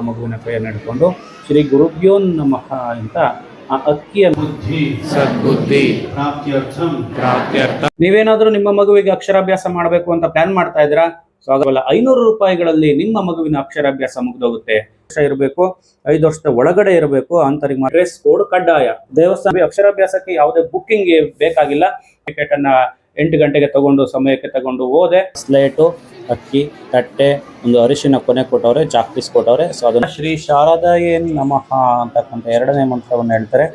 ಮಗುವಿನ ಕೈಯನ್ನು ಹಿಡ್ಕೊಂಡು ಶ್ರೀ ಗುರುಭ್ಯೋ ನಮಃ ಅಂತ ಆ ಅಕ್ಕಿಯ ಬುದ್ಧಿ ಸದ್ಬುದ್ಧಿ ಪ್ರಾಪ್ತ್ಯರ್ಥಂ. ಪ್ರಾಪ್ತ್ಯರ್ಥ. ನೀವೇನಾದ್ರೂ ನಿಮ್ಮ ಮಗುವಿಗೆ ಅಕ್ಷರಾಭ್ಯಾಸ ಮಾಡಬೇಕು ಅಂತ ಪ್ಲಾನ್ ಮಾಡ್ತಾ ಇದ್ದೀರಾ? ಸೊ ಆಗಲ್ಲ ಐನೂರು ರೂಪಾಯಿಗಳಲ್ಲಿ ನಿಮ್ಮ ಮಗುವಿನ ಅಕ್ಷರಾಭ್ಯಾಸ ಮುಗಿದೋಗುತ್ತೆ. ವರ್ಷ ಇರಬೇಕು ಐದು ವರ್ಷದ ಒಳಗಡೆ ಇರಬೇಕು ಅಂತರಿಗೆ ಡ್ರೆಸ್ ಕೋಡ್ ಕಡ್ಡಾಯ. ದೇವಸ್ಥಾನ ಅಕ್ಷರಾಭ್ಯಾಸಕ್ಕೆ ಯಾವುದೇ ಬುಕ್ಕಿಂಗ್ ಬೇಕಾಗಿಲ್ಲ. ಟಿಕೆಟ್ ಅನ್ನ ಎಂಟು ಗಂಟೆಗೆ ತಗೊಂಡು ಸಮಯಕ್ಕೆ ತಗೊಂಡು ಹೋದೆ. ಸ್ಲೇಟು ಅಕ್ಕಿ ತಟ್ಟೆ ಒಂದು ಅರಿಶಿನ ಕೊನೆ ಕೊಟ್ಟವ್ರೆ ಚಾಕ್ ಪೀಸ್ ಕೊಟ್ಟವ್ರೆ. ಸೊ ಅದನ್ನ ಶ್ರೀ ಶಾರದಾಯೇ ನಮಃ ಅಂತಕ್ಕಂಥ ಎರಡನೇ ಮಂತ್ರವನ್ನು ಹೇಳ್ತಾರೆ.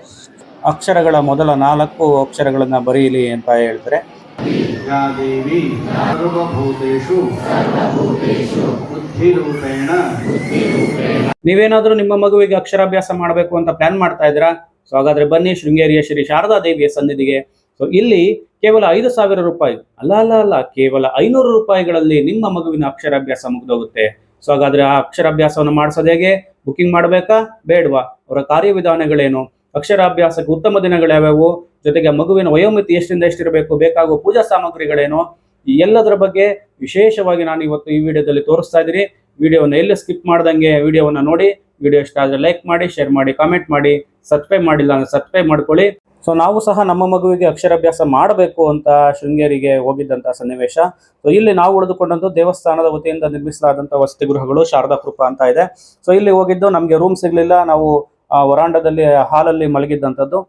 ಅಕ್ಷರಗಳ ಮೊದಲ ನಾಲ್ಕು ಅಕ್ಷರಗಳನ್ನ ಬರೀಲಿ ಅಂತ ಹೇಳ್ತಾರೆ. ದೇವಿ ಬುದ್ಧಿರೂಪೇಣ. ನೀವೇನಾದ್ರೂ ನಿಮ್ಮ ಮಗುವಿಗೆ ಅಕ್ಷರಾಭ್ಯಾಸ ಮಾಡಬೇಕು ಅಂತ ಪ್ಲಾನ್ ಮಾಡ್ತಾ ಇದ್ದೀರಾ? ಸೊ ಹಾಗಾದ್ರೆ ಬನ್ನಿ ಶೃಂಗೇರಿಯ ಶ್ರೀ ಶಾರದಾ ದೇವಿಯ ಸನ್ನಿಧಿಗೆ. ಸೊ ಇಲ್ಲಿ ಕೇವಲ ಐದು ಸಾವಿರ ರೂಪಾಯಿ. ಅಲ್ಲ ಅಲ್ಲ ಅಲ್ಲ, ಕೇವಲ ಐನೂರು ರೂಪಾಯಿಗಳಲ್ಲಿ ನಿಮ್ಮ ಮಗುವಿನ ಅಕ್ಷರಾಭ್ಯಾಸ ಮುಗಿದೋಗುತ್ತೆ. ಸೊ ಹಾಗಾದ್ರೆ ಆ ಅಕ್ಷರಾಭ್ಯಾಸವನ್ನು ಮಾಡಿಸೋದು ಹೇಗೆ? ಬುಕಿಂಗ್ ಮಾಡಬೇಕಾ? ಬೇಡವಾ? ಅವರ ಕಾರ್ಯವಿಧಾನಗಳೇನು? ಅಕ್ಷರಾಭ್ಯಾಸಕ್ಕೆ ಉತ್ತಮ ದಿನಗಳು ಯಾವ್ಯಾವು? ಜೊತೆಗೆ ಮಗುವಿನ ವಯೋಮಿತಿ ಎಷ್ಟರಿಂದ ಎಷ್ಟಿರಬೇಕು? ಬೇಕಾಗುವ ಪೂಜಾ ಸಾಮಗ್ರಿಗಳೇನು? ಎಲ್ಲದರ ಬಗ್ಗೆ ವಿಶೇಷವಾಗಿ ನಾನು ಇವತ್ತು ಈ ವಿಡಿಯೋದಲ್ಲಿ ತೋರಿಸ್ತಾ ಇದ್ದೀನಿ. ವಿಡಿಯೋವನ್ನು ಎಲ್ಲಿ ಸ್ಕಿಪ್ ಮಾಡ್ದಂಗೆ ವಿಡಿಯೋವನ್ನು ನೋಡಿ. ವಿಡಿಯೋ ಇಷ್ಟ ಆದರೆ ಲೈಕ್ ಮಾಡಿ, ಶೇರ್ ಮಾಡಿ, ಕಾಮೆಂಟ್ ಮಾಡಿ. ಸಬ್ಸ್ಕ್ರೈಬ್ ಮಾಡಿಲ್ಲ ಅಂದ್ರೆ ಸಬ್ಸ್ಕ್ರೈಬ್ ಮಾಡ್ಕೊಳ್ಳಿ. ಸೊ ನಾವು ಸಹ ನಮ್ಮ ಮಗುವಿಗೆ ಅಕ್ಷರಾಭ್ಯಾಸ ಮಾಡಬೇಕು ಅಂತ ಶೃಂಗೇರಿಗೆ ಹೋಗಿದ್ದಂಥ ಸನ್ನಿವೇಶ. ಸೊ ಇಲ್ಲಿ ನಾವು ಉಳಿದುಕೊಂಡಂತ ದೇವಸ್ಥಾನದ ವತಿಯಿಂದ ನಿರ್ಮಿಸಲಾದಂಥ ವಸತಿ ಗೃಹಗಳು ಶಾರದಾ ಕೃಪಾ ಅಂತ ಇದೆ. ಸೊ ಇಲ್ಲಿ ಹೋಗಿದ್ದು ನಮಗೆ ರೂಮ್ ಸಿಗ್ಲಿಲ್ಲ. ನಾವು ವರಾಂಡದಲ್ಲಿ, ಹಾಲಲ್ಲಿ ಮಲಗಿದ್ದಂಥದ್ದು.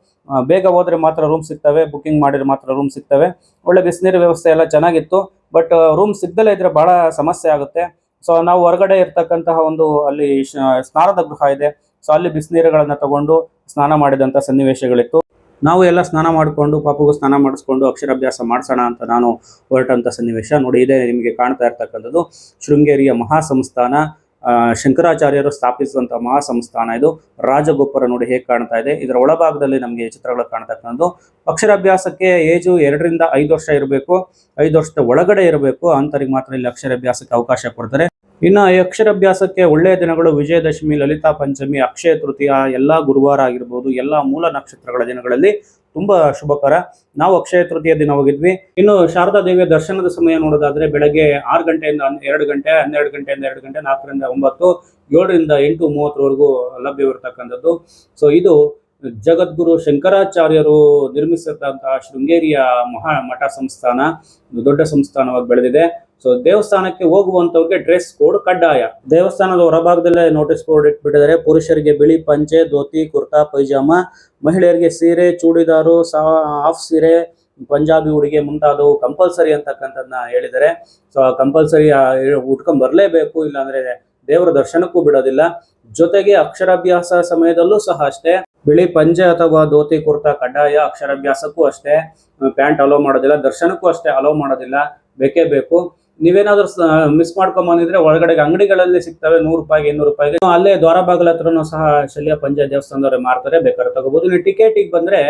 ಬೇಗ ಹೋದ್ರೆ ಮಾತ್ರ ರೂಮ್ ಸಿಗ್ತವೆ. ಬುಕಿಂಗ್ ಮಾಡಿದ್ರೆ ಮಾತ್ರ ರೂಮ್ ಸಿಗ್ತವೆ. ಒಳ್ಳೆ ಬಿಸಿನೀರು ವ್ಯವಸ್ಥೆ ಎಲ್ಲ ಚೆನ್ನಾಗಿತ್ತು. ಬಟ್ ರೂಮ್ ಸಿಗ್ದಲೇ ಇದ್ರೆ ಬಹಳ ಸಮಸ್ಯೆ ಆಗುತ್ತೆ. ಸೊ ನಾವು ಹೊರಗಡೆ ಇರ್ತಕ್ಕಂತಹ ಒಂದು ಅಲ್ಲಿ ಸ್ನಾನದ ಗೃಹ ಇದೆ. ಸೊ ಅಲ್ಲಿ ಬಿಸಿನೀರುಗಳನ್ನ ತಗೊಂಡು ಸ್ನಾನ ಮಾಡಿದಂಥ ಸನ್ನಿವೇಶಗಳಿತ್ತು. ನಾವು ಎಲ್ಲ ಸ್ನಾನ ಮಾಡಿಕೊಂಡು, ಪಾಪಗೂ ಸ್ನಾನ ಮಾಡಿಸ್ಕೊಂಡು ಅಕ್ಷರಾಭ್ಯಾಸ ಮಾಡಿಸೋಣ ಅಂತ ನಾನು ಹೊರಟಂಥ ಸನ್ನಿವೇಶ. ನೋಡಿ, ಇದೇ ನಿಮಗೆ ಕಾಣ್ತಾ ಇರ್ತಕ್ಕಂಥದ್ದು ಶೃಂಗೇರಿಯ ಮಹಾಸಂಸ್ಥಾನ. ಶಂಕರಾಚಾರ್ಯರು ಸ್ಥಾಪಿಸಿದಂಥ ಮಹಾಸಂಸ್ಥಾನ ಇದು. ರಾಜಗೋಪುರ ನೋಡಿ ಹೇಗೆ ಕಾಣ್ತಾ ಇದೆ. ಇದರ ಒಳಭಾಗದಲ್ಲಿ ನಮಗೆ ಚಿತ್ರಗಳು ಕಾಣ್ತಕ್ಕಂಥದ್ದು. ಅಕ್ಷರಾಭ್ಯಾಸಕ್ಕೆ ಏಜು ಎರಡರಿಂದ ಐದು ವರ್ಷ ಇರಬೇಕು. ಐದು ವರ್ಷದ ಒಳಗಡೆ ಇರಬೇಕು. ಅಂತರಿಗೆ ಮಾತ್ರ ಇಲ್ಲಿ ಅಕ್ಷರಾಭ್ಯಾಸಕ್ಕೆ ಅವಕಾಶ ಕೊಡ್ತಾರೆ. ಇನ್ನು ಈ ಅಕ್ಷರಾಭ್ಯಾಸಕ್ಕೆ ಒಳ್ಳೆಯ ದಿನಗಳು ವಿಜಯದಶಮಿ, ಲಲಿತಾ ಪಂಚಮಿ, ಅಕ್ಷಯ ತೃತೀಯ, ಎಲ್ಲಾ ಗುರುವಾರ ಆಗಿರ್ಬೋದು, ಎಲ್ಲ ಮೂಲ ನಕ್ಷತ್ರಗಳ ದಿನಗಳಲ್ಲಿ ತುಂಬಾ ಶುಭಕರ. ನಾವು ಅಕ್ಷಯ ತೃತೀಯ ದಿನ ಹೋಗಿದ್ವಿ. ಇನ್ನು ಶಾರದಾ ದೇವಿಯ ದರ್ಶನದ ಸಮಯ ನೋಡೋದಾದ್ರೆ ಬೆಳಗ್ಗೆ ಆರು ಗಂಟೆಯಿಂದ ಎರಡು ಗಂಟೆ, ಹನ್ನೆರಡು ಗಂಟೆಯಿಂದ ಎರಡು ಗಂಟೆ, ನಾಲ್ಕರಿಂದ ಒಂಬತ್ತು, ಏಳರಿಂದ ಎಂಟು, ಮೂವತ್ತರವರೆಗೂ ಲಭ್ಯವಿರತಕ್ಕಂಥದ್ದು ಸೊ ಇದು ಜಗದ್ಗುರು ಶಂಕರಾಚಾರ್ಯರು ನಿರ್ಮಿಸಿರ್ತಕ್ಕಂತಹ ಶೃಂಗೇರಿಯ ಮಹಾ ಮಠ ಸಂಸ್ಥಾನ. ದೊಡ್ಡ ಸಂಸ್ಥಾನವಾಗಿ ಬೆಳೆದಿದೆ. ಸೊ ದೇವಸ್ಥಾನಕ್ಕೆ ಹೋಗುವಂತವ್ರಿಗೆ ಡ್ರೆಸ್ ಕೋಡ್ ಕಡ್ಡಾಯ. ದೇವಸ್ಥಾನದ ಹೊರಭಾಗದಲ್ಲೇ ನೋಟಿಸ್ ಬೋರ್ಡ್ ಇಟ್ಬಿಟ್ಟಿದ್ದಾರೆ. ಪುರುಷರಿಗೆ ಬಿಳಿ ಪಂಚೆ, ಧೋತಿ, ಕುರ್ತಾ, ಪೈಜಾಮ, ಮಹಿಳೆಯರಿಗೆ ಸೀರೆ, ಚೂಡಿದಾರು ಹಾಫ್ ಸೀರೆ, ಪಂಜಾಬಿ ಉಡುಗೆ ಮುಂತಾದವು ಕಂಪಲ್ಸರಿ ಅಂತಕ್ಕಂಥದ್ದನ್ನ ಹೇಳಿದ್ದಾರೆ. ಸೊ ಕಂಪಲ್ಸರಿ ಉಟ್ಕೊಂಡ್ ಬರಲೇಬೇಕು, ಇಲ್ಲಾಂದ್ರೆ ದೇವರ ದರ್ಶನಕ್ಕೂ ಬಿಡೋದಿಲ್ಲ. ಜೊತೆಗೆ ಅಕ್ಷರಾಭ್ಯಾಸ ಸಮಯದಲ್ಲೂ ಸಹ ಅಷ್ಟೇ. ಬಿಳಿ ಪಂಜೆ ಅಥವಾ ಧೋತಿ, ಕುರ್ತಾ ಕಡ್ಡಾಯ ಅಕ್ಷರಾಭ್ಯಾಸಕ್ಕೂ ಅಷ್ಟೇ. ಪ್ಯಾಂಟ್ ಅಲೋ ಮಾಡೋದಿಲ್ಲ, ದರ್ಶನಕ್ಕೂ ಅಷ್ಟೇ ಅಲೋ ಮಾಡೋದಿಲ್ಲ. ಬೇಕೇ ಬೇಕು. ನೀವೇನಾದ್ರೂ ಮಿಸ್ ಮಾಡ್ಕೊಂಡ್ ಬಂದಿದ್ರೆ ಒಳಗಡೆ ಅಂಗಡಿಗಳಲ್ಲಿ ಸಿಗ್ತವೆ, ನೂರು ರೂಪಾಯಿಗೆ ಇನ್ನೂರು ರೂಪಾಯಿಗೆ. ಅಲ್ಲೇ ದ್ವಾರ ಸಹ ಶಲ್ಯ ಪಂಚಾಯತ್ ದೇವಸ್ಥಾನದವ್ರೆ ಮಾರ್ತಾರೆ, ಬೇಕಾದ್ರೆ ತಗೋಬಹುದು ನೀವು ಟಿಕೆಟಿಗೆ ಬಂದ್ರೆ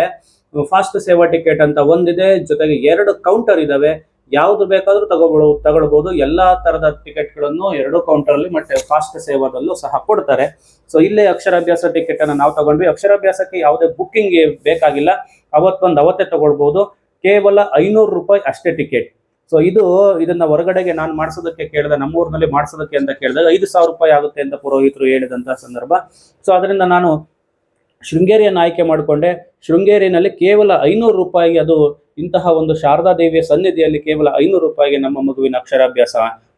ಫಾಸ್ಟ್ ಸೇವಾ ಟಿಕೆಟ್ ಅಂತ ಒಂದಿದೆ, ಜೊತೆಗೆ ಎರಡು ಕೌಂಟರ್ ಇದಾವೆ. ಯಾವ್ದು ಬೇಕಾದ್ರೂ ತಗೋಬಹುದು ತಗೊಳ್ಬಹುದು ಎಲ್ಲಾ ತರದ ಟಿಕೆಟ್ಗಳನ್ನು ಎರಡು ಕೌಂಟರ್ ಅಲ್ಲಿ ಮತ್ತೆ ಫಾಸ್ಟ್ ಸೇವಾದಲ್ಲೂ ಸಹ ಕೊಡ್ತಾರೆ. ಸೊ ಇಲ್ಲೇ ಅಕ್ಷರಾಭ್ಯಾಸ ಟಿಕೆಟ್ ಅನ್ನ ನಾವು ತಗೊಂಡ್ವಿ. ಅಕ್ಷರಾಭ್ಯಾಸಕ್ಕೆ ಯಾವುದೇ ಬುಕ್ಕಿಂಗ್ ಬೇಕಾಗಿಲ್ಲ. ಅವತ್ತೊಂದು ಅವತ್ತೇ ತಗೊಳ್ಬಹುದು ಕೇವಲ ಐನೂರು ರೂಪಾಯಿ ಅಷ್ಟೇ ಟಿಕೆಟ್. ಸೊ ಇದು ಇದನ್ನ ಹೊರಗಡೆಗೆ ನಾನು ಮಾಡಿಸೋದಕ್ಕೆ ಕೇಳಿದೆ, ನಮ್ಮೂರಿನಲ್ಲಿ ಮಾಡಿಸೋದಕ್ಕೆ ಅಂತ ಕೇಳಿದಾಗ ಐದು ಸಾವಿರ ರೂಪಾಯಿ ಆಗುತ್ತೆ ಅಂತ ಪುರೋಹಿತರು ಹೇಳಿದಂತ ಸಂದರ್ಭ. ಸೊ ಅದರಿಂದ ನಾನು ಶೃಂಗೇರಿಯನ್ನು ಆಯ್ಕೆ ಮಾಡಿಕೊಂಡೆ. ಶೃಂಗೇರಿನಲ್ಲಿ ಕೇವಲ ಐನೂರು ರೂಪಾಯಿಗೆ ಅದು ಇಂತಹ ಒಂದು ಶಾರದಾ ದೇವಿಯ ಸನ್ನಿಧಿಯಲ್ಲಿ ಕೇವಲ ಐನೂರು ರೂಪಾಯಿಗೆ ನಮ್ಮ ಮಗುವಿನ ಅಕ್ಷರಾಭ್ಯಾಸ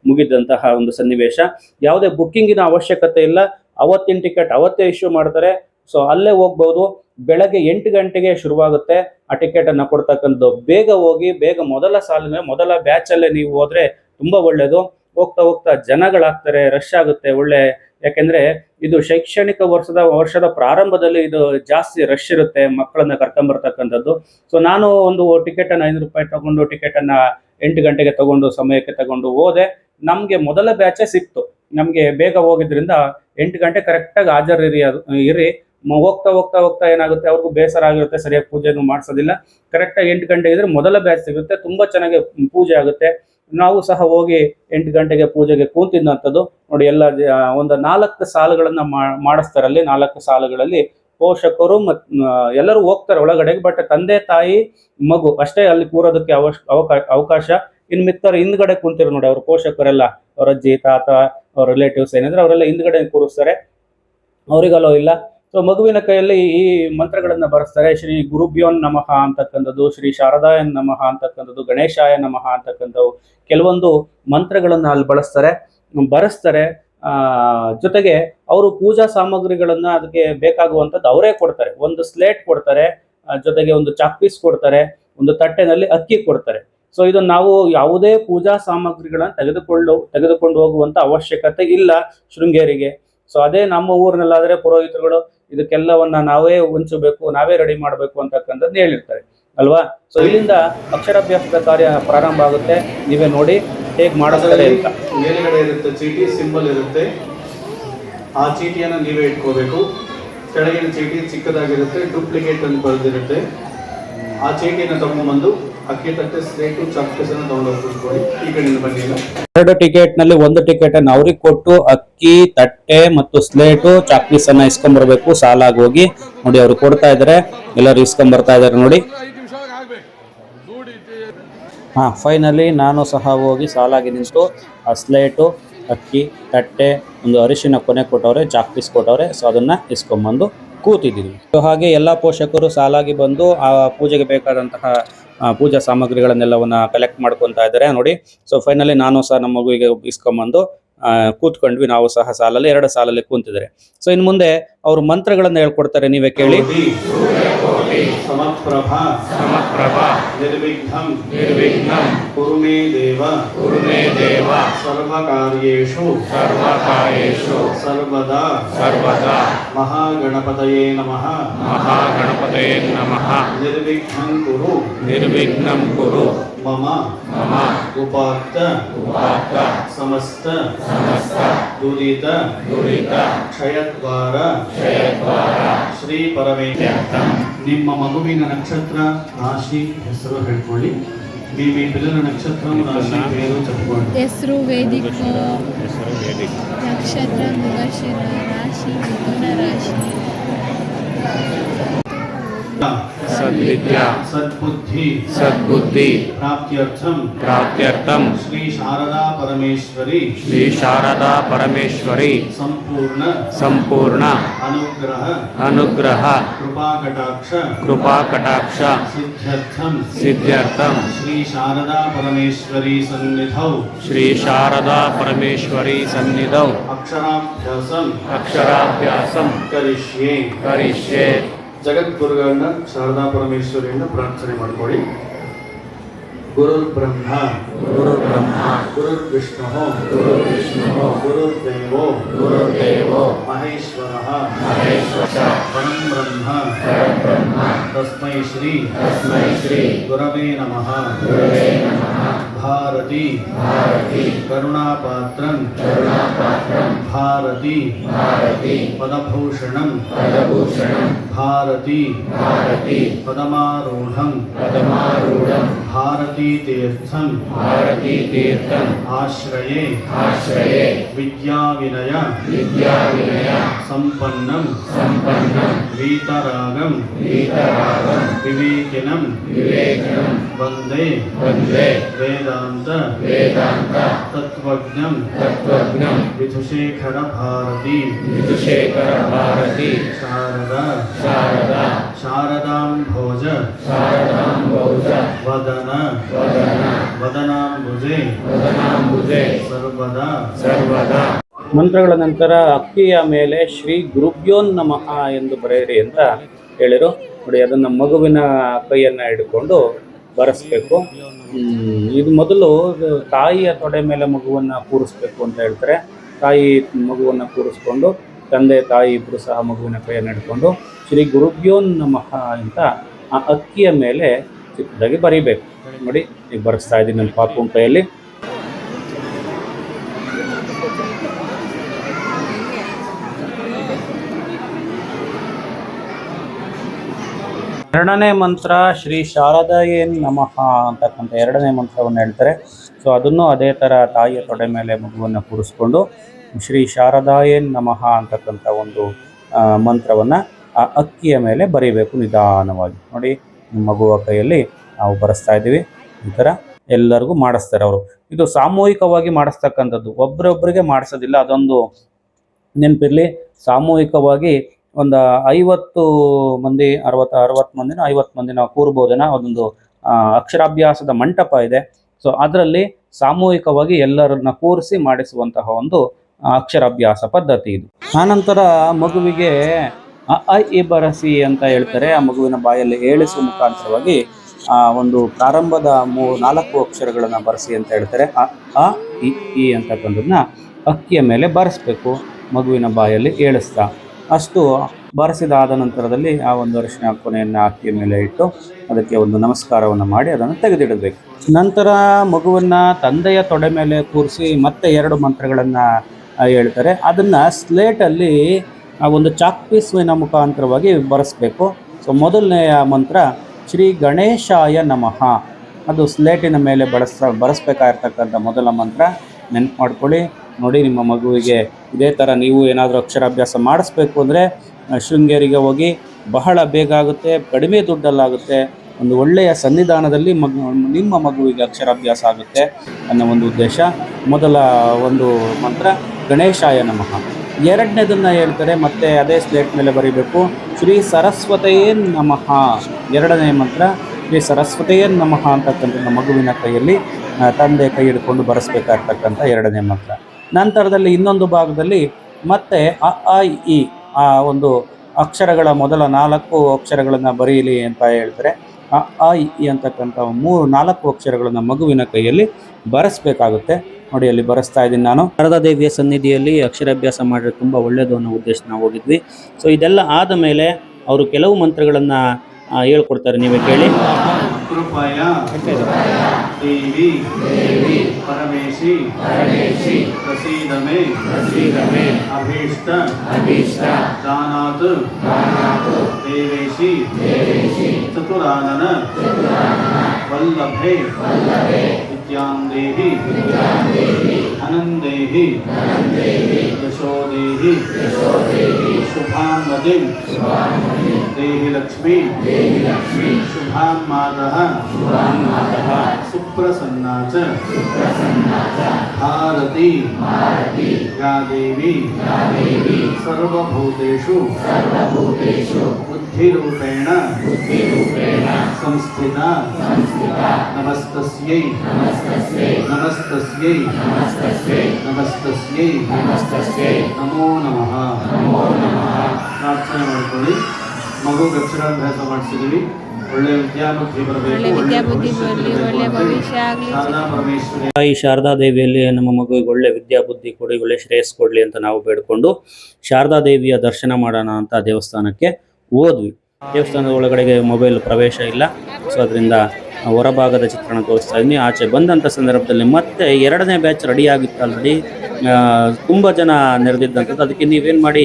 ಮುಗಿದಂತಹ ಒಂದು ಸನ್ನಿವೇಶ. ಯಾವುದೇ ಬುಕ್ಕಿಂಗಿನ ಅವಶ್ಯಕತೆ ಇಲ್ಲ. ಅವತ್ತಿನ ಟಿಕೆಟ್ ಅವತ್ತೇ ಇಶ್ಯೂ ಮಾಡ್ತಾರೆ. ಸೊ ಅಲ್ಲೇ ಹೋಗ್ಬೋದು. ಬೆಳಗ್ಗೆ ಎಂಟು ಗಂಟೆಗೆ ಶುರುವಾಗುತ್ತೆ ಆ ಟಿಕೆಟ್ ಅನ್ನ ಕೊಡ್ತಕ್ಕಂಥದ್ದು. ಬೇಗ ಹೋಗಿ, ಬೇಗ ಮೊದಲ ಸಾಲಿನ ಮೊದಲ ಬ್ಯಾಚ್ ಅಲ್ಲೇ ನೀವು ಹೋದ್ರೆ ತುಂಬಾ ಒಳ್ಳೇದು. ಹೋಗ್ತಾ ಹೋಗ್ತಾ ಜನಗಳಾಗ್ತಾರೆ ರಶ್ ಆಗುತ್ತೆ, ಒಳ್ಳೆ. ಯಾಕೆಂದ್ರೆ ಇದು ಶೈಕ್ಷಣಿಕ ವರ್ಷದ ವರ್ಷದ ಪ್ರಾರಂಭದಲ್ಲಿ ಇದು ಜಾಸ್ತಿ ರಶ್ ಇರುತ್ತೆ ಮಕ್ಕಳನ್ನ ಕರ್ಕೊಂಡ್ಬರ್ತಕ್ಕಂಥದ್ದು ಸೊ ನಾನು ಒಂದು ಟಿಕೆಟ್ ಅನ್ನ ಐನೂರು ರೂಪಾಯಿ ತಗೊಂಡು ಟಿಕೆಟ್ ಅನ್ನ ಎಂಟು ಗಂಟೆಗೆ ತಗೊಂಡು, ಸಮಯಕ್ಕೆ ತಗೊಂಡು ಹೋದೆ. ನಮ್ಗೆ ಮೊದಲ ಬ್ಯಾಚೇ ಸಿಕ್ತು. ನಮ್ಗೆ ಬೇಗ ಹೋಗಿದ್ರಿಂದ ಎಂಟು ಗಂಟೆ ಕರೆಕ್ಟಾಗಿ ಹಾಜರಿರಿ ಅದು, ಇರಿ. ಹೋಗ್ತಾ ಹೋಗ್ತಾ ಹೋಗ್ತಾ ಏನಾಗುತ್ತೆ? ಅವ್ರಿಗೂ ಬೇಸರ ಆಗಿರುತ್ತೆ, ಸರಿಯಾಗಿ ಪೂಜೆನೂ ಮಾಡಿಸೋದಿಲ್ಲ. ಕರೆಕ್ಟಾಗಿ ಎಂಟು ಗಂಟೆ ಇದ್ರೆ ಮೊದಲ ಬ್ಯಾಚ್ ಸಿಗುತ್ತೆ, ತುಂಬಾ ಚೆನ್ನಾಗಿ ಪೂಜೆ ಆಗುತ್ತೆ. ನಾವು ಸಹ ಹೋಗಿ ಎಂಟು ಗಂಟೆಗೆ ಪೂಜೆಗೆ ಕೂತಿದ್ದಂಥದ್ದು, ನೋಡಿ ಎಲ್ಲ ಒಂದು ನಾಲ್ಕು ಸಾಲುಗಳನ್ನ ಮಾಡಿಸ್ತಾರಲ್ಲಿ, ನಾಲ್ಕು ಸಾಲುಗಳಲ್ಲಿ ಪೋಷಕರು ಮತ್ ಎಲ್ಲರೂ ಹೋಗ್ತಾರೆ ಒಳಗಡೆ ಬಟ್ ತಂದೆ, ತಾಯಿ, ಮಗು ಅಷ್ಟೇ ಅಲ್ಲಿ ಕೂರೋದಕ್ಕೆ ಅವಶ್ ಅವಕಾಶ ಅವಕಾಶ. ಇನ್ ಮಿತ್ತರು ಹಿಂದ್ಗಡೆ ಕೂತಿರು ನೋಡಿ, ಅವ್ರ ಪೋಷಕರೆಲ್ಲ, ಅವ್ರ ಅಜ್ಜಿ, ತಾತ, ಅವ್ರ ರಿಲೇಟಿವ್ಸ್ ಏನಿದ್ರೆ ಅವರೆಲ್ಲ ಹಿಂದ್ಗಡೆ ಕೂರಿಸ್ತಾರೆ. ಅವ್ರಿಗಲ್ಲೋ ಇಲ್ಲ. ಸೊ ಮಗುವಿನ ಕೈಯಲ್ಲಿ ಈ ಮಂತ್ರಗಳನ್ನ ಬರೆಸ್ತಾರೆ. ಶ್ರೀ ಗುರುಭ್ಯೋನ್ ನಮಃ ಅಂತಕ್ಕಂಥದ್ದು, ಶ್ರೀ ಶಾರದಾಯನ್ ನಮಃ ಅಂತಕ್ಕಂಥದ್ದು, ಗಣೇಶಾಯ ನಮಃ ಅಂತಕ್ಕಂಥವು ಕೆಲವೊಂದು ಮಂತ್ರಗಳನ್ನ ಅಲ್ಲಿ ಬಳಸ್ತಾರೆ. ಬರೆಸ್ತಾರೆ. ಜೊತೆಗೆ ಅವರು ಪೂಜಾ ಸಾಮಗ್ರಿಗಳನ್ನ ಅದಕ್ಕೆ ಬೇಕಾಗುವಂಥದ್ದು ಅವರೇ ಕೊಡ್ತಾರೆ. ಒಂದು ಸ್ಲೇಟ್ ಕೊಡ್ತಾರೆ ಜೊತೆಗೆ ಒಂದು ಚಾಕ್ ಪೀಸ್ ಕೊಡ್ತಾರೆ, ಒಂದು ತಟ್ಟೆನಲ್ಲಿ ಅಕ್ಕಿ ಕೊಡ್ತಾರೆ. ಸೊ ಇದು ನಾವು ಯಾವುದೇ ಪೂಜಾ ಸಾಮಗ್ರಿಗಳನ್ನ ತೆಗೆದುಕೊಳ್ಳು ತೆಗೆದುಕೊಂಡು ಹೋಗುವಂತ ಅವಶ್ಯಕತೆ ಇಲ್ಲ ಶೃಂಗೇರಿಗೆ. ಸೊ ಅದೇ ನಮ್ಮ ಊರಿನಲ್ಲಾದ್ರೆ ಪುರೋಹಿತರುಗಳು ಇದಕ್ಕೆಲ್ಲವನ್ನ ನಾವೇ ಉಂಚಬೇಕು ನಾವೇ ರೆಡಿ ಮಾಡಬೇಕು ಅಂತಕ್ಕಂಥದ್ದು ಹೇಳಿರ್ತಾರೆ. ಅಲ್ವಾ? ಸೊ ಇಲ್ಲಿಂದ ಅಕ್ಷರಾಭ್ಯಾಸದ ಕಾರ್ಯ ಪ್ರಾರಂಭ ಆಗುತ್ತೆ. ನೀವೇ ನೋಡಿ ಹೇಗೆ ಮಾಡಿಸ್ತಾರೆ ಅಂತ. ಮೇಲ್ಗಡೆ ಇರುತ್ತೆ ಚೀಟಿ ಸಿಂಬಲ್ ಇರುತ್ತೆ. ಆ ಚೀಟಿಯನ್ನು ನೀವೇ ಇಟ್ಕೋಬೇಕು. ಕೆಳಗಿನ ಚೀಟಿ ಚಿಕ್ಕದಾಗಿರುತ್ತೆ ಡೂಪ್ಲಿಕೇಟ್ ಅಂತ ಬರೆದಿರುತ್ತೆ. ಆ ಚೀಟಿಯನ್ನು ತಗೊಂಡ್ಬಂದು ಎರಡು ಟಿಕೆಟ್ನಲ್ಲಿ ಒಂದು ಟಿಕೆಟ್ ಅನ್ನು ಅವ್ರಿಗೆ ಕೊಟ್ಟು ಅಕ್ಕಿ, ತಟ್ಟೆ ಮತ್ತು ಸ್ಲೇಟು ಚಾಕ್ಪೀಸ್ ಅನ್ನ ಇಸ್ಕೊಂಡ್ಬರ್ಬೇಕು ಸಾಲಾಗಿ ಹೋಗಿ ನೋಡಿ ಅವ್ರು ಕೊಡ್ತಾ ಇದಾರೆ. ಎಲ್ಲರೂ ಇಸ್ಕೊಂಡ್ ಬರ್ತಾ ಇದಾರೆ ನೋಡಿ. ಹಾ ಫೈನಲಿ ನಾನು ಸಹ ಹೋಗಿ ಸಾಲಾಗಿ ನಿಂತು ಆ ಸ್ಲೇಟು ಅಕ್ಕಿ, ತಟ್ಟೆ ಒಂದು ಅರಿಶಿನ ಕೊನೆ ಕೊಟ್ಟವ್ರೆ ಚಾಕ್ಪೀಸ್ ಕೊಟ್ಟವ್ರೆ. ಸೊ ಅದನ್ನ ಇಸ್ಕೊಂಬಂದು ಕೂತಿದ್ದೀವಿ ಸೊ ಹಾಗೆ ಎಲ್ಲ ಪೋಷಕರು ಸಾಲಾಗಿ ಬಂದು ಆ ಪೂಜೆಗೆ ಬೇಕಾದಂತಹ ಪೂಜಾ ಸಾಮಗ್ರಿಗಳನ್ನೆಲ್ಲವನ್ನ ಕಲೆಕ್ಟ್ ಮಾಡ್ಕೊತಾ ಇದ್ದಾರೆ. ನೋಡಿ ಸೊ ಫೈನಲಿ ನಾನು ಸಹ ನಮ್ಮ ಮಗುವಿಗೆ ಇಸ್ಕೊಂಬಂದು ಕೂತ್ಕೊಂಡ್ವಿ. ನಾವು ಸಹ ಸಾಲಲ್ಲಿ, ಎರಡು ಸಾಲಲ್ಲಿ ಕೂತಿದ್ದಾರೆ. ಸೊ ಇನ್ನು ಮುಂದೆ ಅವರು ಮಂತ್ರಗಳನ್ನು ಹೇಳ್ಕೊಡ್ತಾರೆ ನೀವೇ ಕೇಳಿ. ಕೋಟಿ ಸಮಪ್ರಭಾ ಸಮಪ್ರಭಾ ನಿರ್ವಿಘ್ನಂ ನಿರ್ವಿಘ್ನಂ ಕುರು ಮೇ ದೇವ ಕುರು ಮೇ ದೇವ ಸರ್ವಕಾರ್ಯೇಷು ಸರ್ವಕಾರ್ಯೇಷು ಸರ್ವದಾ ಸರ್ವದಾ ಮಹಾಗಣಪತಯೇ ನಮಃ ಮಹಾಗಣಪತಯೇ ನಮಃ ನಿರ್ವಿಘ್ನಂ ಕುರು ನಿರ್ವಿಘ್ನಂ ಕುರು ಮಮ ಮಮ ಉಪಾತ್ತ ಉಪಾತ್ತ ಸಮಸ್ತ ಸಮಸ್ತ ದುರಿತ ದುರಿತ ಕ್ಷಯದ್ವಾರ ಶ್ರೀ ಪರಮೇಶ್ವರ ನಿಮ್ಮ ಮಗುವಿನ ನಕ್ಷತ್ರ ರಾಶಿ ಹೆಸರು ಹೇಳ್ಕೊಳ್ಳಿ మీ మీ పిల్లల నక్షత్రం రాశి పేరు చెప్పుకోండి ಹೆಸರು ವೇದಿಕ ನಕ್ಷತ್ರ ಮೃಗಶಿರ ರಾಶಿ ಮಿಥುನ ರಾಶಿ सद्विद्या सद्बुद्धि सद्बुद्धि प्राप्त्यर्थम प्राप्त्यर्थम श्री शारदा परमेश्वरी श्री शारदा परमेश्वरी संपूर्ण संपूर्ण अनुग्रह अनुग्रह कृपा कटाक्ष कृपा कटाक्ष सिद्ध्यर्थम सिद्ध्यर्थम श्री शारदा परमेश्वरी सन्निधौ श्री शारदा परमेश्वरी सन्निधौ अक्षराभ्यासम अक्षराभ्यासम करिष्ये। करिष्ये। ಜಗದ್ಗುರುಗಳನ್ನ ಶಾರದಾ ಪರಮೇಶ್ವರಿಯಿಂದ ಪ್ರಾರ್ಥನೆ ಮಾಡ್ಕೊಳ್ಳಿ ಗುರುರ್ ಬ್ರಹ್ಮ ಗುರು ಬ್ರಹ್ಮ ಗುರುರ್ ವಿಷ್ಣು ಗುರು ವಿಷ್ಣು ಗುರುರ್ ದೇವೋ ಗುರುದೇವೋ ಮಹೇಶ್ವರ ಮಹೇಶ್ವರ ಪರಂ ಬ್ರಹ್ಮ ಪರಬ್ರಹ್ಮ ತಸ್ಮೈ ಶ್ರೀ ತಸ್ಮೈ ಶ್ರೀ ಗುರವೇ ನಮಃ ಗುರುವೇ ನಮಃ ಭಾರತಿ ಭಾರತಿ ಕರುಣಾಪಾತ್ರಂ ಕರುಣಾಪಾತ್ರಂ ಭಾರತಿ ಭಾರತಿ ಪದಭೂಷಣಂ ಪದಭೂಷಣಂ ಭಾರತಿ ಭಾರತಿ ಪದಮಾರೂಢಂ ಪದಮಾರೂಢಂ ಭಾರತೀ ತೀರ್ಥಂ ವೇದಾಂತ ವೇದಾಂತ ತತ್ವಜ್ಞಂ ತತ್ವಜ್ಞಂ ವಿಧುಶೇಖರ ಭಾರತಿ ವಿಧುಶೇಖರ ಭಾರತಿ ಶಾರದಾ ಶಾರದಾ ಶಾರದಾಂಭೋಜ ಶಾರದಾಂಬೌಜ ವದನ ವದನ ವದನಾಂಬುಜೆ ವದನಾಂಬುಜೆ ಸರ್ವದಾ ಸರ್ವದಾ. ಮಂತ್ರಗಳ ನಂತರ ಅಕ್ಕಿಯ ಮೇಲೆ ಶ್ರೀ ಗುರುಭ್ಯೋನ್ ನಮಃ ಎಂದು ಬರೆಯಿರಿ ಅಂತ ಹೇಳಿರು. ನೋಡಿ ಅದನ್ನ ಮಗುವಿನ ಕೈಯನ್ನ ಹಿಡ್ಕೊಂಡು ಬರೆಸ್ಬೇಕು. ಇದು ಮೊದಲು ತಾಯಿಯ ತೊಡೆ ಮೇಲೆ ಮಗುವನ್ನ ಕೂರಿಸ್ಬೇಕು ಅಂತ ಹೇಳ್ತಾರೆ. ತಾಯಿ ಮಗುವನ್ನ ಕೂರಿಸ್ಕೊಂಡು, ತಂದೆ ತಾಯಿ ಇಬ್ಬರು ಸಹ ಮಗುವಿನ ಕೈಯನ್ನು ಹಿಡ್ಕೊಂಡು ಶ್ರೀ ಗುರುಭ್ಯೋ ನಮಃ ಅಂತ ಆ ಅಕ್ಕಿಯ ಮೇಲೆ ಚಿಕ್ಕದಾಗಿ ಬರೀಬೇಕು. ನೋಡಿ, ಈಗ ಬರೆಸ್ತಾ ಇದ್ದೀನಿ ನನ್ನ ಪಾಪು ಕೈಯಲ್ಲಿ ಎರಡನೇ ಮಂತ್ರ ಶ್ರೀ ಶಾರದಾಯೇನ್ ನಮಃ ಅಂತಕ್ಕಂಥ ಎರಡನೇ ಮಂತ್ರವನ್ನು ಹೇಳ್ತಾರೆ. ಸೊ ಅದನ್ನು ಅದೇ ಥರ ತಾಯಿಯ ತೊಡೆ ಮೇಲೆ ಮಗುವನ್ನು ಕೂರಿಸ್ಕೊಂಡು ಶ್ರೀ ಶಾರದಾಯೇನ್ ನಮಃ ಅಂತಕ್ಕಂಥ ಒಂದು ಮಂತ್ರವನ್ನು ಆ ಅಕ್ಕಿಯ ಮೇಲೆ ಬರೀಬೇಕು ನಿಧಾನವಾಗಿ. ನೋಡಿ ಮಗುವ ಕೈಯಲ್ಲಿ ನಾವು ಬರೆಸ್ತಾ ಇದ್ದೀವಿ. ಈ ಥರ ಎಲ್ಲರಿಗೂ ಮಾಡಿಸ್ತಾರೆ ಅವರು. ಇದು ಸಾಮೂಹಿಕವಾಗಿ ಮಾಡಿಸ್ತಕ್ಕಂಥದ್ದು. ಒಬ್ರೊಬ್ರಿಗೆ ಮಾಡಿಸೋದಿಲ್ಲ. ಅದೊಂದು ನೆನಪಿರಲಿ. ಸಾಮೂಹಿಕವಾಗಿ ಒಂದು ಐವತ್ತು ಮಂದಿ ಅರವತ್ತು ಅರವತ್ತು ಮಂದಿನ ಐವತ್ತು ಮಂದಿನ ಕೂರ್ಬೋದನ್ನ ಅದೊಂದು ಅಕ್ಷರಾಭ್ಯಾಸದ ಮಂಟಪ ಇದೆ. ಸೊ ಅದರಲ್ಲಿ ಸಾಮೂಹಿಕವಾಗಿ ಎಲ್ಲರನ್ನ ಕೂರಿಸಿ ಮಾಡಿಸುವಂತಹ ಒಂದು ಅಕ್ಷರಾಭ್ಯಾಸ ಪದ್ಧತಿ ಇದು. ಆನಂತರ ಮಗುವಿಗೆ ಅ ಇ ಬರಸಿ ಅಂತ ಹೇಳ್ತಾರೆ. ಆ ಮಗುವಿನ ಬಾಯಲ್ಲಿ ಏಳಿಸುವ ಮುಖಾಂತರವಾಗಿ, ಆ, ಒಂದು ಪ್ರಾರಂಭದ ಮೂ, ನಾಲ್ಕು ಅಕ್ಷರಗಳನ್ನ ಬರೆಸಿ ಅಂತ ಹೇಳ್ತಾರೆ. ಅ ಇ, ಈ ಅಂತಕ್ಕಂಥದ್ದನ್ನ ಅಕ್ಕಿಯ ಮೇಲೆ ಬರೆಸ್ಬೇಕು. ಮಗುವಿನ ಬಾಯಲ್ಲಿ ಏಳಿಸ್ತಾ ಅಷ್ಟು ಬರೆಸಿದಾದ ನಂತರದಲ್ಲಿ ಆ ಒಂದು ಅರಿಶಿನ ಕೊನೆಯನ್ನು ಅಕ್ಕಿಯ ಮೇಲೆ ಇಟ್ಟು ಅದಕ್ಕೆ ಒಂದು ನಮಸ್ಕಾರವನ್ನು ಮಾಡಿ ಅದನ್ನು ತೆಗೆದಿಡಬೇಕು. ನಂತರ ಮಗುವನ್ನು ತಂದೆಯ ತೊಡೆ ಮೇಲೆ ಕೂರಿಸಿ ಮತ್ತೆ ಎರಡು ಮಂತ್ರಗಳನ್ನು ಹೇಳ್ತಾರೆ. ಅದನ್ನು ಸ್ಲೇಟಲ್ಲಿ ಆ ಒಂದು ಚಾಕ್ ಪೀಸ್ವಿನ ಮುಖಾಂತರವಾಗಿ ಬರೆಸ್ಬೇಕು. ಸೊ ಮೊದಲನೆಯ ಮಂತ್ರ ಶ್ರೀ ಗಣೇಶಾಯ ನಮಃ. ಅದು ಸ್ಲೇಟಿನ ಮೇಲೆ ಬಳಸ, ಬರೆಸ್ಬೇಕಾಗಿರ್ತಕ್ಕಂಥ ಮೊದಲ ಮಂತ್ರ. ನೆನ್ಪು ಮಾಡ್ಕೊಳ್ಳಿ. ನೋಡಿ ನಿಮ್ಮ ಮಗುವಿಗೆ ಇದೇ ಥರ ನೀವು ಏನಾದರೂ ಅಕ್ಷರಾಭ್ಯಾಸ ಮಾಡಿಸ್ಬೇಕು ಅಂದರೆ ಶೃಂಗೇರಿಗೆ ಹೋಗಿ ಬಹಳ ಬೇಗ ಆಗುತ್ತೆ, ಕಡಿಮೆ ದುಡ್ಡಲ್ಲಾಗುತ್ತೆ, ಒಂದು ಒಳ್ಳೆಯ ಸನ್ನಿಧಾನದಲ್ಲಿ ಮಗು, ನಿಮ್ಮ ಮಗುವಿಗೆ ಅಕ್ಷರಾಭ್ಯಾಸ ಆಗುತ್ತೆ ಅನ್ನೋ ಒಂದು ಉದ್ದೇಶ. ಮೊದಲ ಒಂದು ಮಂತ್ರ, ಗಣೇಶಾಯ ನಮಃ. ಎರಡನೇದನ್ನು ಹೇಳ್ತಾರೆ, ಮತ್ತೆ ಅದೇ ಸ್ಲೇಟ್ ಮೇಲೆ ಬರೀಬೇಕು. ಶ್ರೀ ಸರಸ್ವತೆಯೇ ನಮಃ. ಎರಡನೇ ಮಂತ್ರ, ಶ್ರೀ ಸರಸ್ವತೆಯೇ ನಮಃ ಅಂತಕ್ಕಂಥ ಮಗುವಿನ ಕೈಯಲ್ಲಿ ತಂದೆ ಕೈ ಹಿಡ್ಕೊಂಡು ಬರೆಸ್ಬೇಕಾಗ್ತಕ್ಕಂಥ ಎರಡನೇ ಮಂತ್ರ. ನಂತರದಲ್ಲಿ ಇನ್ನೊಂದು ಭಾಗದಲ್ಲಿ ಮತ್ತೆ ಅ ಆ ಇ, ಈ ಆ ಒಂದು ಅಕ್ಷರಗಳ ಮೊದಲ ನಾಲ್ಕು ಅಕ್ಷರಗಳನ್ನು ಬರೆಯಲಿ ಅಂತ ಹೇಳ್ತಾರೆ. ಅ ಆ ಇ, ಈ ಅಂತಕ್ಕಂಥ ಮೂರು ನಾಲ್ಕು ಅಕ್ಷರಗಳನ್ನು ಮಗುವಿನ ಕೈಯಲ್ಲಿ ಬರೆಸ್ಬೇಕಾಗುತ್ತೆ. ನೋಡಿ ಅಲ್ಲಿ ಬರೆಸ್ತಾ ಇದ್ದೀನಿ ನಾನು. ಶಾರದಾ ದೇವಿಯ ಸನ್ನಿಧಿಯಲ್ಲಿ ಅಕ್ಷರಾಭ್ಯಾಸ ಮಾಡಿದ್ರೆ ತುಂಬ ಒಳ್ಳೆಯದು ಅನ್ನೋ ಉದ್ದೇಶ ನಾವು ಹೋಗಿದ್ವಿ. ಸೊ ಇದೆಲ್ಲ ಆದ ಮೇಲೆ ಅವರು ಕೆಲವು ಮಂತ್ರಗಳನ್ನು ಹೇಳ್ಕೊಡ್ತಾರೆ ನೀವೇ ಕೇಳಿ. ಕೃಪಯ ದೇವಿ परमेशी। परमेशी। प्रसीद मे प्रसीद मे अभीष्ट। अभीष्ट। दानातु। दानातु। देवेशी। देवेशी। चतुरानन। चतुरानन। वल्लभे। वल्लभे। विद्यां देहि अनन्देहि यशो देहि शुभां मदिं देहि लक्ष्मी शुभां मातः सुप्रसन्ना च भारती। या देवी सर्वभूतेषु। बुद्धिरूपेण। संस्थिता। नमस्तस्यै। ನಮಸ್ತಸ್ಯೈ. ನಮಸ್ತಸ್ಯೈ. ನಮೋ ನಮಃ. ಪ್ರಾರ್ಥನೆ ಮಾಡ್ಕೊಳ್ಳಿ. ಮಗು ಅಕ್ಷರಾಭ್ಯಾಸ ಮಾಡಿಸಿದೀವಿ ಒಳ್ಳೆ ವಿದ್ಯಾಬುದ್ಧಿ ಬರಬೇಕು. ಒಳ್ಳೆ ವಿದ್ಯಾಬುದ್ಧಿ ಬರಲಿ ಒಳ್ಳೆ ಭವಿಷ್ಯ ಆಗಲಿ. ಶಾರದಾ ಪರಮೇಶ್ವರಿ. ತಾಯಿ ಶಾರದಾ ದೇವಿಯಲ್ಲಿ ನಮ್ಮ ಮಗುವಿಗೆ ಒಳ್ಳೆ ವಿದ್ಯಾ ಬುದ್ಧಿ ಕೊಡಿ ಒಳ್ಳೆ ಶ್ರೇಯಸ್ ಕೊಡ್ಲಿ ಅಂತ ನಾವು ಬೇಡ್ಕೊಂಡು ಶಾರದಾ ದೇವಿಯ ದರ್ಶನ ಮಾಡೋಣ ಅಂತ ದೇವಸ್ಥಾನಕ್ಕೆ ಹೋದ್ವಿ. ದೇವಸ್ಥಾನದ ಒಳಗಡೆಗೆ ಮೊಬೈಲ್ ಪ್ರವೇಶ ಇಲ್ಲ. ಸೊ ಅದರಿಂದ ಹೊರಭಾಗದ ಚಿತ್ರಣ ತೋರಿಸ್ತಾ ಇದ್ದೀನಿ. ಆಚೆ ಬಂದಂಥ ಸಂದರ್ಭದಲ್ಲಿ ಮತ್ತೆ ಎರಡನೇ ಬ್ಯಾಚ್ ರೆಡಿ ಆಗಿತ್ತು ಆಲ್ರೆಡಿ ತುಂಬ ಜನ ನೆರೆದಿದ್ದಂಥದ್ದು. ಅದಕ್ಕೆ ನೀವೇನು ಮಾಡಿ,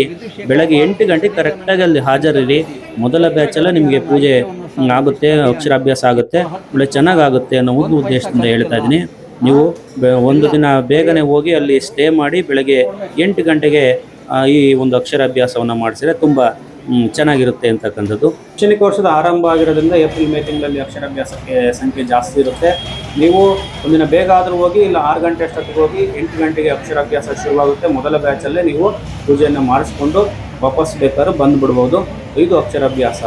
ಬೆಳಗ್ಗೆ ಎಂಟು ಗಂಟೆಗೆ ಕರೆಕ್ಟಾಗಿ ಅಲ್ಲಿ ಹಾಜರಿರಿ. ಮೊದಲ ಬ್ಯಾಚೆಲ್ಲ ನಿಮಗೆ ಪೂಜೆ ಆಗುತ್ತೆ, ಅಕ್ಷರಾಭ್ಯಾಸ ಆಗುತ್ತೆ. ಒಳ್ಳೆ ಚೆನ್ನಾಗಾಗುತ್ತೆ ಅನ್ನೋ ಒಂದು ಉದ್ದೇಶದಿಂದ ಹೇಳ್ತಾ ಇದ್ದೀನಿ. ನೀವು ಒಂದು ದಿನ ಬೇಗನೆ ಹೋಗಿ ಅಲ್ಲಿ ಸ್ಟೇ ಮಾಡಿ ಬೆಳಗ್ಗೆ ಎಂಟು ಗಂಟೆಗೆ ಈ ಒಂದು ಅಕ್ಷರಾಭ್ಯಾಸವನ್ನು ಮಾಡಿಸಿದ್ರೆ ತುಂಬ ಚೆನ್ನಾಗಿರುತ್ತೆ ಅಂತಕ್ಕಂಥದ್ದು. ಶೈಕ್ಷಣಿಕ ವರ್ಷದ ಆರಂಭ ಆಗಿರೋದ್ರಿಂದ ಏಪ್ರಿಲ್ ಮೇ ತಿಂಗಳಲ್ಲಿ ಅಕ್ಷರಾಭ್ಯಾಸಕ್ಕೆ ಸಂಖ್ಯೆ ಜಾಸ್ತಿ ಇರುತ್ತೆ. ನೀವು ಒಂದಿನ ಬೇಗ ಆದರೂ ಹೋಗಿ, ಇಲ್ಲ ಆರು ಗಂಟೆ ಅಷ್ಟೊತ್ತಿಗೆ ಹೋಗಿ, ಎಂಟು ಗಂಟೆಗೆ ಅಕ್ಷರಾಭ್ಯಾಸ ಶುರುವಾಗುತ್ತೆ. ಮೊದಲ ಬ್ಯಾಚಲ್ಲೇ ನೀವು ಪೂಜೆಯನ್ನು ಮಾಡಿಸ್ಕೊಂಡು ವಾಪಸ್ ಬೇಕಾದ್ರೂ ಬಂದುಬಿಡ್ಬೋದು. ಇದು ಅಕ್ಷರಾಭ್ಯಾಸ.